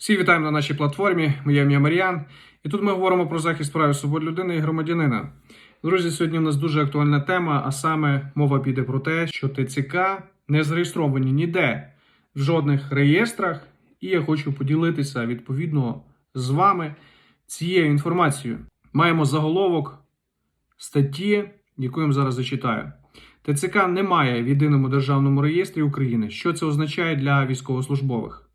Всі вітаємо на нашій платформі. Моє ім'я Мар'ян. І тут ми говоримо про захист прав і свобод людини і громадянина. Друзі, сьогодні у нас дуже актуальна тема, а саме мова піде про те, що ТЦК не зареєстровані ніде в жодних реєстрах, і я хочу поділитися відповідно з вами цією інформацією. Маємо заголовок статті, яку я вам зараз зачитаю. ТЦК немає в єдиному державному реєстрі України. Що це означає для військовослужбових?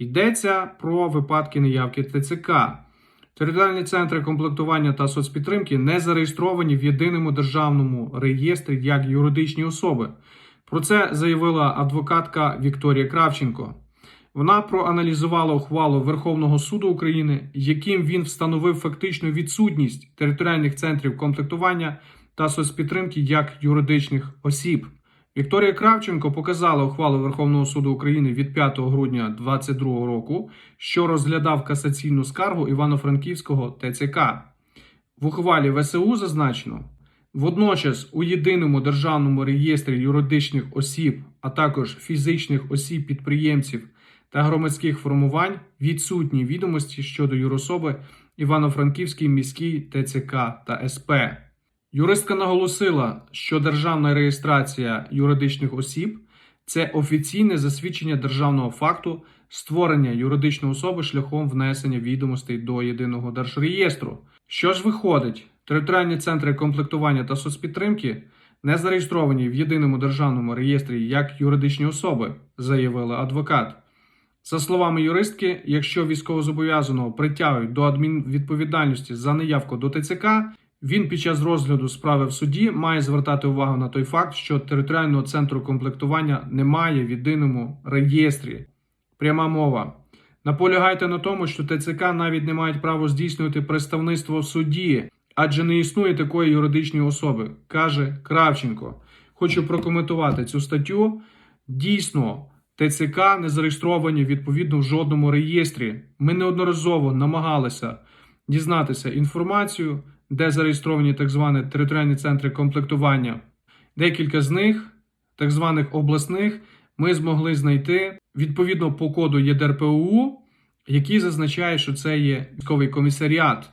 Йдеться про випадки неявки ТЦК. Територіальні центри комплектування та соцпідтримки не зареєстровані в єдиному державному реєстрі як юридичні особи. Про це заявила адвокатка Вікторія Кравченко. Вона проаналізувала ухвалу Верховного суду України, яким він встановив фактичну відсутність територіальних центрів комплектування та соцпідтримки як юридичних осіб. Вікторія Кравченко показала ухвалу Верховного суду України від 5 грудня 2022 року, що розглядав касаційну скаргу Івано-Франківського ТЦК. В ухвалі ВСУ зазначено, водночас у єдиному державному реєстрі юридичних осіб, а також фізичних осіб підприємців та громадських формувань відсутні відомості щодо юрособи Івано-Франківський міський ТЦК та СП. Юристка наголосила, що державна реєстрація юридичних осіб це офіційне засвідчення державного факту створення юридичної особи шляхом внесення відомостей до єдиного держреєстру. Що ж виходить, територіальні центри комплектування та соцпідтримки не зареєстровані в єдиному державному реєстрі як юридичні особи, заявила адвокат. За словами юристки, якщо військовозобов'язаного притягують до адмінвідповідальності за неявку до ТЦК, він під час розгляду справи в суді має звертати увагу на той факт, що територіального центру комплектування немає в єдиному реєстрі. Пряма мова. Наполягайте на тому, що ТЦК навіть не мають права здійснювати представництво в суді, адже не існує такої юридичної особи, каже Кравченко. Хочу прокоментувати цю статтю. Дійсно, ТЦК не зареєстровані відповідно в жодному реєстрі. Ми неодноразово намагалися дізнатися інформацію, де зареєстровані так звані територіальні центри комплектування. Декілька з них, так званих обласних, ми змогли знайти відповідно по коду ЄДРПУ, який зазначає, що це є військовий комісаріат.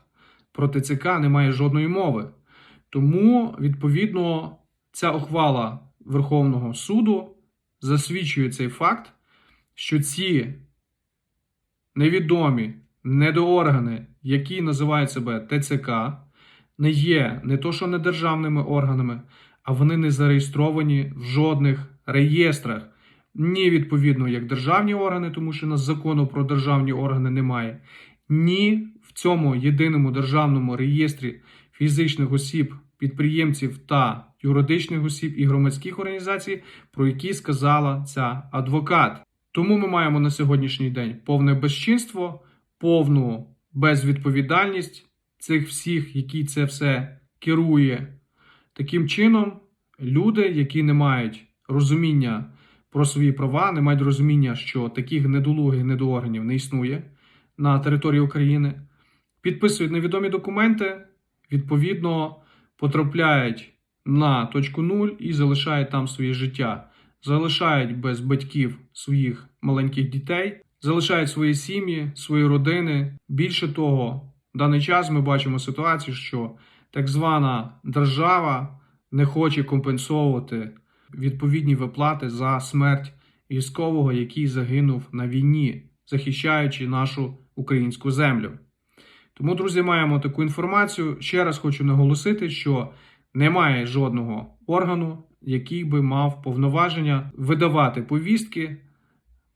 Про ТЦК немає жодної мови. Тому, відповідно, ця ухвала Верховного суду засвідчує цей факт, що ці невідомі недооргани, які називають себе ТЦК, не є не то, що не державними органами, а вони не зареєстровані в жодних реєстрах. Ні, відповідно, як державні органи, тому що у нас закону про державні органи немає, ні в цьому єдиному державному реєстрі фізичних осіб, підприємців та юридичних осіб і громадських організацій, про які сказала ця адвокат. Тому ми маємо на сьогоднішній день повне безчинство, повну безвідповідальність цих всіх, які це все керує. Таким чином, люди, які не мають розуміння про свої права, не мають розуміння, що таких недолугих недоорганів не існує на території України, підписують невідомі документи, відповідно потрапляють на точку нуль і залишають там своє життя, залишають без батьків своїх маленьких дітей, залишають свої сім'ї, свої родини. Більше того, даний час ми бачимо ситуацію, що так звана держава не хоче компенсовувати відповідні виплати за смерть військового, який загинув на війні, захищаючи нашу українську землю. Тому, друзі, маємо таку інформацію. Ще раз хочу наголосити, що немає жодного органу, який би мав повноваження видавати повістки,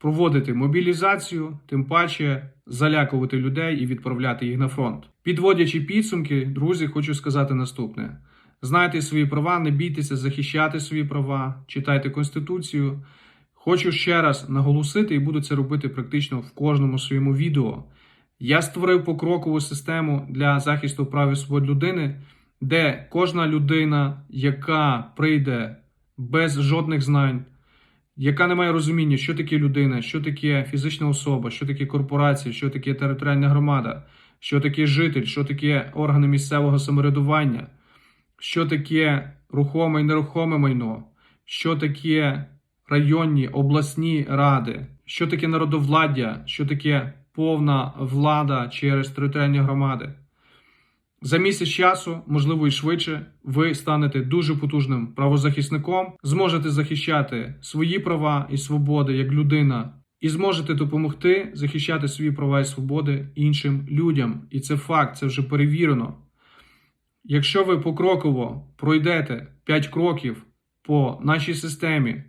проводити мобілізацію, тим паче залякувати людей і відправляти їх на фронт. Підводячи підсумки, друзі, хочу сказати наступне: знайте свої права, не бійтеся захищати свої права, читайте конституцію. Хочу ще раз наголосити і буду це робити практично в кожному своєму відео. Я створив покрокову систему для захисту прав і свобод людини, де кожна людина, яка прийде без жодних знань, яка не має розуміння, що таке людина, що таке фізична особа, що таке корпорація, що таке територіальна громада, що таке житель, що таке органи місцевого самоврядування, що таке рухоме і нерухоме майно, що таке районні обласні ради, що таке народовладдя, що таке повна влада через територіальні громади. За місяць часу, можливо і швидше, ви станете дуже потужним правозахисником, зможете захищати свої права і свободи як людина, і зможете допомогти захищати свої права і свободи іншим людям. І це факт, це вже перевірено. Якщо ви покроково пройдете 5 кроків по нашій системі,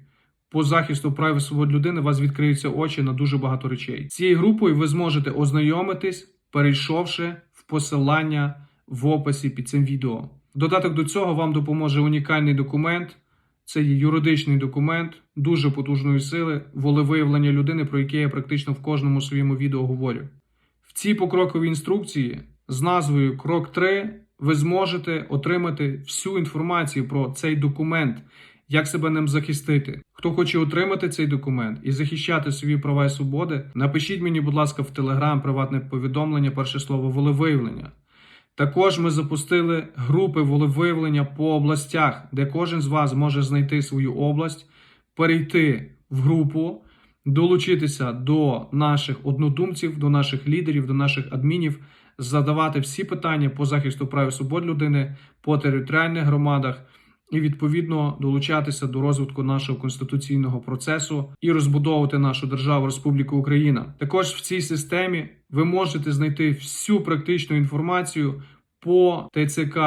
по захисту прав і свобод людини, вас відкриються очі на дуже багато речей. Цією групою ви зможете ознайомитись, перейшовши в посилання в описі під цим відео. Додаток до цього вам допоможе унікальний документ. Це є юридичний документ дуже потужної сили, волевиявлення людини, про яке я практично в кожному своєму відео говорю. В цій покроковій інструкції з назвою Крок 3 ви зможете отримати всю інформацію про цей документ, як себе ним захистити. Хто хоче отримати цей документ і захищати свої права і свободи, напишіть мені, будь ласка, в Телеграм приватне повідомлення, перше слово волевиявлення. Також ми запустили групи волевиявлення по областях, де кожен з вас може знайти свою область, перейти в групу, долучитися до наших однодумців, до наших лідерів, до наших адмінів, задавати всі питання по захисту прав і свобод людини по територіальних громадах і відповідно долучатися до розвитку нашого конституційного процесу і розбудовувати нашу державу Республіку Україна. Також в цій системі ви можете знайти всю практичну інформацію по ТЦК.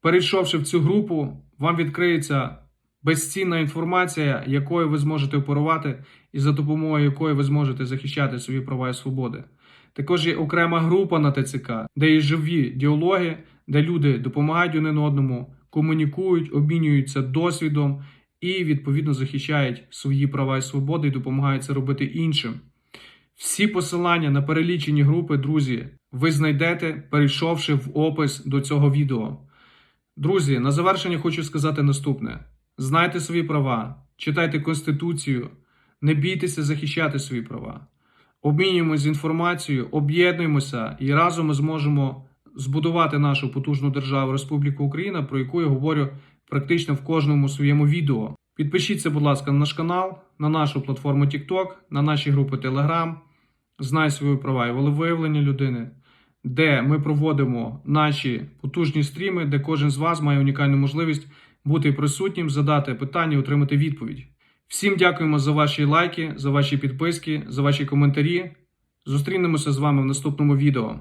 Перейшовши в цю групу, вам відкриється безцінна інформація, якою ви зможете оперувати, і за допомогою якої ви зможете захищати свої права і свободи. Також є окрема група на ТЦК, де є живі діалоги, де люди допомагають один одному, комунікують, обмінюються досвідом і відповідно захищають свої права і свободи і допомагають це робити іншим. Всі посилання на перелічені групи, друзі, ви знайдете, перейшовши в опис до цього відео. Друзі, на завершення хочу сказати наступне: знайте свої права, читайте Конституцію, не бійтеся захищати свої права. Обмінюємося інформацією, об'єднуємося і разом ми зможемо збудувати нашу потужну державу Республіку Україна, про яку я говорю практично в кожному своєму відео. Підпишіться, будь ласка, на наш канал, на нашу платформу TikTok, на наші групи Telegram, знай свої права і волевиявлення людини, де ми проводимо наші потужні стріми, де кожен з вас має унікальну можливість бути присутнім, задати питання, отримати відповідь. Всім дякуємо за ваші лайки, за ваші підписки, за ваші коментарі. Зустрінемося з вами в наступному відео.